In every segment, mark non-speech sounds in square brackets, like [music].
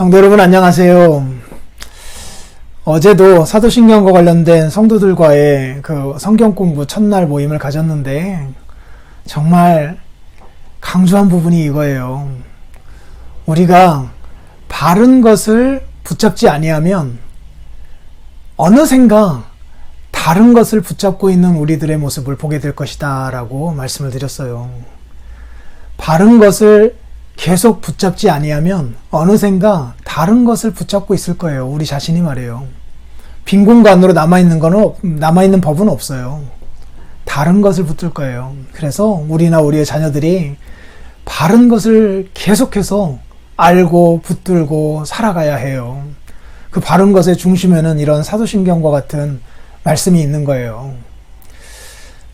성도 여러분 안녕하세요. 어제도 사도신경과 관련된 성도들과의 그 성경 공부 첫날 모임을 가졌는데 정말 강조한 부분이 이거예요. 우리가 바른 것을 붙잡지 아니하면 어느샌가 다른 것을 붙잡고 있는 우리들의 모습을 보게 될 것이다라고 말씀을 드렸어요. 바른 것을 계속 붙잡지 아니하면 어느샌가 다른 것을 붙잡고 있을 거예요. 우리 자신이 말이에요. 빈 공간으로 남아있는 거는, 남아있는 법은 없어요. 다른 것을 붙들 거예요. 그래서 우리나 우리의 자녀들이 바른 것을 계속해서 알고 붙들고 살아가야 해요. 그 바른 것의 중심에는 이런 사도신경과 같은 말씀이 있는 거예요.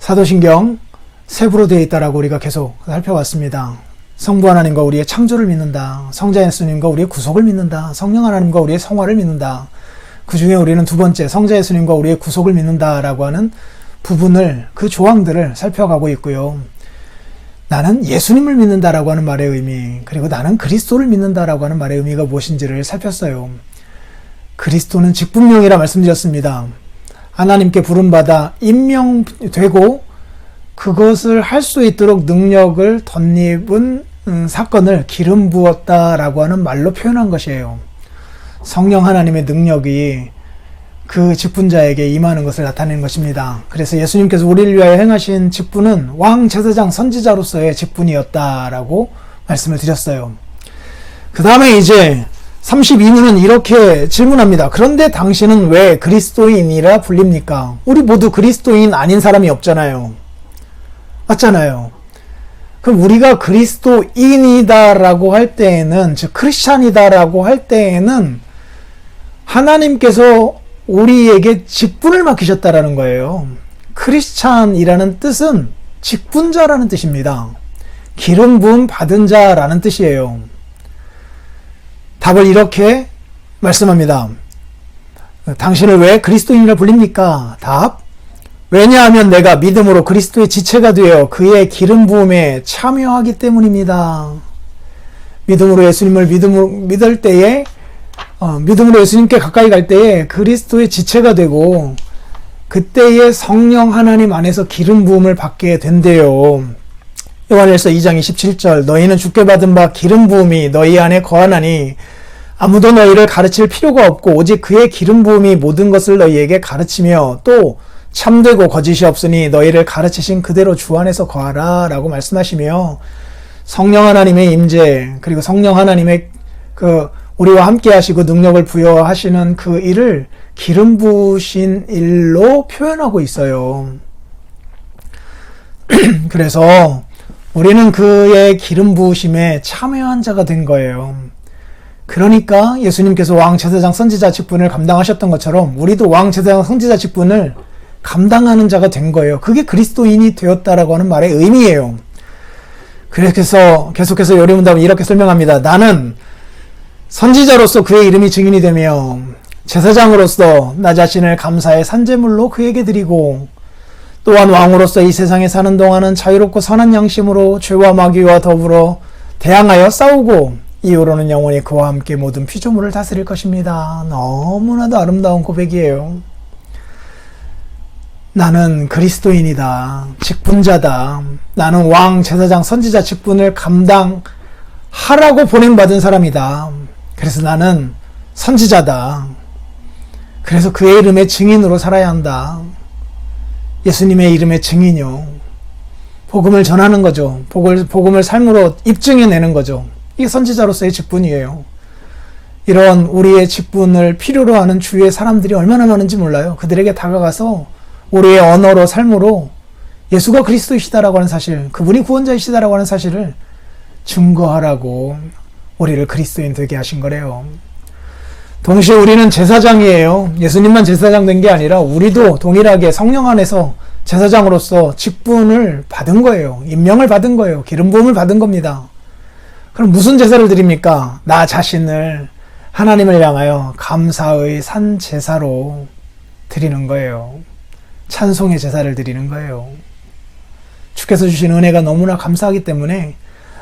사도신경 세부로 되어 있다라고 우리가 계속 살펴왔습니다. 성부 하나님과 우리의 창조를 믿는다. 성자 예수님과 우리의 구속을 믿는다. 성령 하나님과 우리의 성화를 믿는다. 그 중에 우리는 두 번째 성자 예수님과 우리의 구속을 믿는다라고 하는 부분을 그 조항들을 살펴가고 있고요. 나는 예수님을 믿는다라고 하는 말의 의미, 그리고 나는 그리스도를 믿는다라고 하는 말의 의미가 무엇인지를 살폈어요. 그리스도는 직분명이라 말씀드렸습니다. 하나님께 부름받아 임명되고 그것을 할 수 있도록 능력을 덧입은 음, 사건을 기름 부었다라고 하는 말로 표현한 것이에요. 성령 하나님의 능력이 그 직분자에게 임하는 것을 나타내는 것입니다. 그래서 예수님께서 우리를 위하여 행하신 직분은 왕 제사장 선지자로서의 직분이었다라고 말씀을 드렸어요. 그 다음에 이제 32문은 이렇게 질문합니다. 그런데 당신은 왜 그리스도인이라 불립니까? 우리 모두 그리스도인 아닌 사람이 없잖아요. 맞잖아요. 그럼 우리가 그리스도인이다라고 할 때에는, 즉, 크리스찬이다라고 할 때에는 하나님께서 우리에게 직분을 맡기셨다라는 거예요. 크리스찬이라는 뜻은 직분자라는 뜻입니다. 기름 부음 받은 자라는 뜻이에요. 답을 이렇게 말씀합니다. 당신을 왜 그리스도인이라 불립니까? 답. 왜냐하면 내가 믿음으로 그리스도의 지체가 되어 그의 기름 부음에 참여하기 때문입니다. 믿음으로 예수님을 믿음으로 믿을 때에 어, 믿음으로 예수님께 가까이 갈 때에 그리스도의 지체가 되고 그때의 성령 하나님 안에서 기름 부음을 받게 된대요. 요한일서 2장 27절 너희는 주께 받은 바 기름 부음이 너희 안에 거하나니 아무도 너희를 가르칠 필요가 없고 오직 그의 기름 부음이 모든 것을 너희에게 가르치며 또 참되고 거짓이 없으니 너희를 가르치신 그대로 주 안에서 거하라 라고 말씀하시며 성령 하나님의 임재 그리고 성령 하나님의 그 우리와 함께 하시고 능력을 부여하시는 그 일을 기름 부으신 일로 표현하고 있어요. [clears throat] 그래서 우리는 그의 기름 부으심에 참여한 자가 된 거예요. 그러니까 예수님께서 왕 제사장 선지자 직분을 감당하셨던 것처럼 우리도 왕 제사장 선지자 직분을 감당하는 자가 된 거예요. 그게 그리스도인이 되었다라고 하는 말의 의미예요. 그래서 계속해서 요리문답은 이렇게 설명합니다. 나는 선지자로서 그의 이름이 증인이 되며 제사장으로서 나 자신을 감사의 산재물로 그에게 드리고 또한 왕으로서 이 세상에 사는 동안은 자유롭고 선한 양심으로 죄와 마귀와 더불어 대항하여 싸우고 이후로는 영원히 그와 함께 모든 피조물을 다스릴 것입니다. 너무나도 아름다운 고백이에요. 나는 그리스도인이다. 직분자다. 나는 왕, 제사장, 선지자 직분을 감당하라고 보냄받은 사람이다. 그래서 나는 선지자다. 그래서 그의 이름의 증인으로 살아야 한다. 예수님의 이름의 증인요. 복음을 전하는 거죠. 복을, 복음을 삶으로 입증해내는 거죠. 이게 선지자로서의 직분이에요. 이런 우리의 직분을 필요로 하는 주위의 사람들이 얼마나 많은지 몰라요. 그들에게 다가가서 우리의 언어로 삶으로 예수가 그리스도이시다라고 하는 사실, 그분이 구원자이시다라고 하는 사실을 증거하라고 우리를 그리스도인 되게 하신 거래요. 동시에 우리는 제사장이에요. 예수님만 제사장 된 게 아니라 우리도 동일하게 성령 안에서 제사장으로서 직분을 받은 거예요. 임명을 받은 거예요. 기름 부음을 받은 겁니다. 그럼 무슨 제사를 드립니까? 나 자신을 하나님을 향하여 감사의 산 제사로 드리는 거예요. 찬송의 제사를 드리는 거예요. 주께서 주신 은혜가 너무나 감사하기 때문에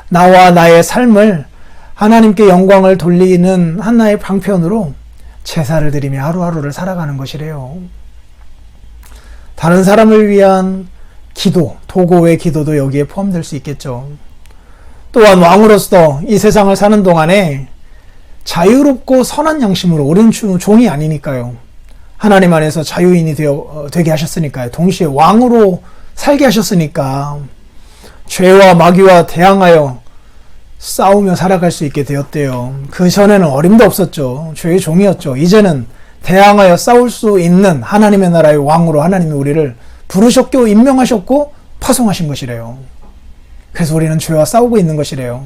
나와 나의 삶을 하나님께 영광을 돌리는 하나의 방편으로 제사를 드리며 하루하루를 살아가는 것이래요. 다른 사람을 위한 기도, 도고의 기도도 여기에 포함될 수 있겠죠. 또한 왕으로서 이 세상을 사는 동안에 자유롭고 선한 양심으로 주- 종이 아니니까요. 하나님 안에서 자유인이 되어, 어, 되게 하셨으니까요. 동시에 왕으로 살게 하셨으니까 죄와 마귀와 대항하여 싸우며 살아갈 수 있게 되었대요. 그 전에는 어림도 없었죠. 죄의 종이었죠. 이제는 대항하여 싸울 수 있는 하나님의 나라의 왕으로 하나님이 우리를 부르셨고 임명하셨고 파송하신 것이래요. 그래서 우리는 죄와 싸우고 있는 것이래요.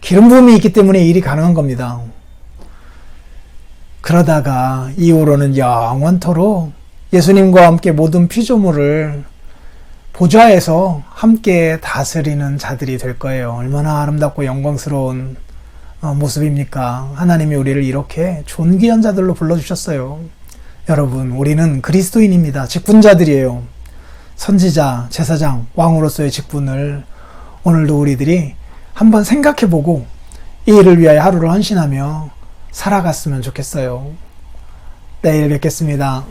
기름 부음이 있기 때문에 이 일이 가능한 겁니다. 그러다가 이후로는 영원토록 예수님과 함께 모든 피조물을 보좌에서 함께 다스리는 자들이 될 거예요. 얼마나 아름답고 영광스러운 어, 모습입니까? 하나님이 우리를 이렇게 존귀한 자들로 불러주셨어요. 여러분, 우리는 그리스도인입니다. 직분자들이에요. 선지자, 제사장, 왕으로서의 직분을 오늘도 우리들이 한번 생각해보고 이 일을 위하여 하루를 헌신하며 살아갔으면 좋겠어요. 내일 뵙겠습니다.